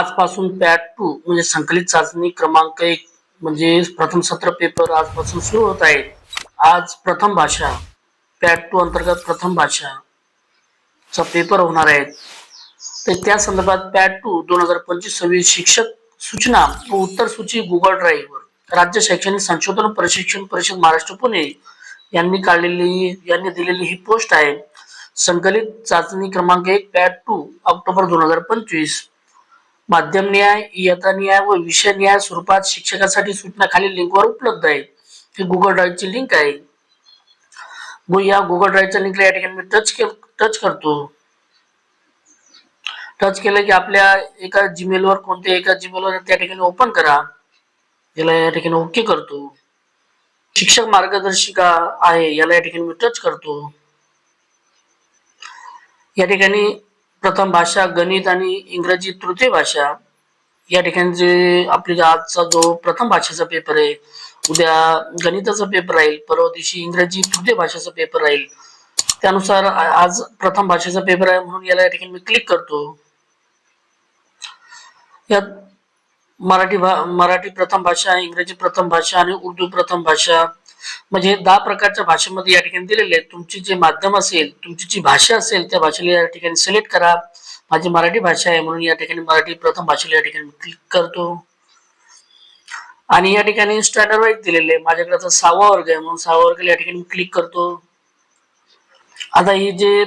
आजपासून पॅट टू म्हणजे संकलित चाचणी क्रमांक एक म्हणजे प्रथम सत्र पेपर आजपासून सुरू होत आहे. आज प्रथम भाषा पॅट टू अंतर्गत प्रथम भाषा चा पेपर होणार आहे. तर त्या संदर्भात पॅट टू दोन हजार पंचवीस सव्वीस शिक्षक सूचना व उत्तर सूची गुगल ड्राईव्हवर राज्य शैक्षणिक संशोधन प्रशिक्षण परिषद महाराष्ट्र पुणे यांनी काढलेली यांनी दिलेली ही पोस्ट आहे. संकलित चाचणी क्रमांक एक पॅट टू ऑक्टोबर दोन हजार पंचवीस. माध्यम न्याय इयत्ता न्याय व विषय न्याय स्वरूपात शिक्षकासाठी सूचना खाली लिंकवर उपलब्ध आहे. ही गुगल ड्राईव्हची लिंक आहे. व या गुगल ड्राईव्हच्या लिंकला या ठिकाणी मी टच के टच करतो. टच केलं की आपल्या एका जीमेलवर कोणत्या एका जीमेलवर त्या ठिकाणी ओपन करा. याला या ठिकाणी ओके करतो. शिक्षक मार्गदर्शिका आहे याला या ठिकाणी मी टच करतो. या ठिकाणी प्रथम भाषा गणित आणि इंग्रजी तृतीय भाषा. या ठिकाणी जे आपली आजचा जो प्रथम भाषेचा पेपर आहे उद्या गणिताचा पेपर राहील परवा दिवशी इंग्रजी तृतीय भाषेचा पेपर राहील. त्यानुसार आज प्रथम भाषेचा पेपर आहे म्हणून याला या ठिकाणी मी क्लिक करतो. यात मराठी भा मराठी प्रथम भाषा इंग्रजी प्रथम भाषा आणि उर्दू प्रथम भाषा. म्हणजे हे दहा प्रकारच्या भाषेमध्ये या ठिकाणी दिलेले आहेत. तुमची जे माध्यम असेल तुमची जी भाषा असेल त्या भाषेला या ठिकाणी सिलेक्ट करा. माझी मराठी भाषा आहे म्हणून या ठिकाणी मराठी प्रथम भाषेला या ठिकाणी क्लिक करतो. आणि या ठिकाणी स्टँडर्ड वाईज दिलेले आहे. माझ्याकडे आता सहावा वर्ग आहे म्हणून सहावा वर्ग या ठिकाणी क्लिक करतो. आता ही जे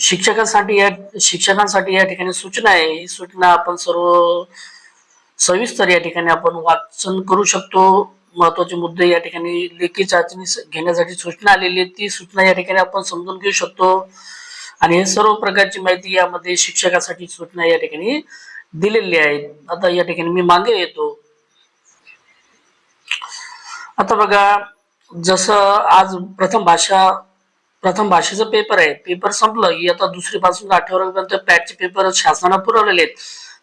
शिक्षकांसाठी या शिक्षकांसाठी या ठिकाणी सूचना आहे ही सूचना आपण सर्व सविस्तर या ठिकाणी आपण वाचन करू शकतो. महत्त्वाचे मुद्दे या ठिकाणी लेखी चाचणी घेण्यासाठी सूचना आलेली आहे ती सूचना या ठिकाणी आपण समजून घेऊ शकतो. आणि हे सर्व प्रकारची माहिती यामध्ये शिक्षकासाठी सूचना या ठिकाणी दिलेली आहेत. आता या ठिकाणी मी मागे येतो. आता बघा जसं आज प्रथम भाषा प्रथम भाषेचं पेपर आहे. पेपर संपलं. की आता दुसरी पासून आठव्या पॅटचे पेपर शासनानं पुरवलेले आहेत.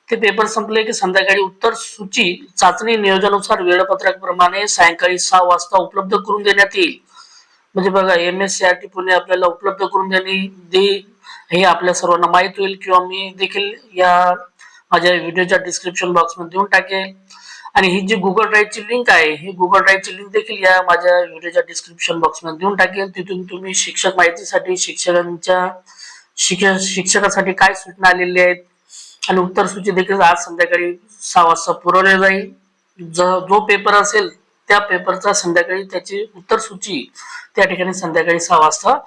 ते पेपर संपले की संध्याकाळी उत्तर सूची चाचणी नियोजनानुसार वेळापत्रक प्रमाणे सायंकाळी सहा वाजता उपलब्ध करून देण्यात येईल. म्हणजे बघा M S C R T Pune आपल्याला उपलब्ध करून देणे दे हे आपल्या सर्वांना माहीत होईल किंवा मी देखील या माझ्या व्हिडिओच्या डिस्क्रिप्शन बॉक्समध्ये देऊन टाकेल. आणि ही जी गुगल ड्राईव्हची लिंक आहे ही गुगल ड्राईव्हची लिंक देखील या माझ्या व्हिडिओच्या डिस्क्रिप्शन बॉक्समध्ये देऊन टाकेल. तिथून तुम्ही शिक्षक माहितीसाठी शिक्षकांच्या शिक्षक शिक्षकासाठी काय सूचना आलेल्या आहेत आणि उत्तर सूची देखील आज संध्याकाळी सहा वाजता पुरवले जाईल. जो पेपर असेल त्या पेपरचा संध्याकाळी त्याची उत्तर सूची त्या ठिकाणी संध्याकाळी सहा वाजता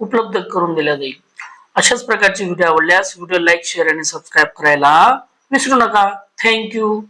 उपलब्ध करून दिल्या जाईल. अशाच प्रकारचे व्हिडिओ आवडल्यास व्हिडिओ लाईक शेअर आणि सबस्क्राईब करायला विसरू नका. थँक्यू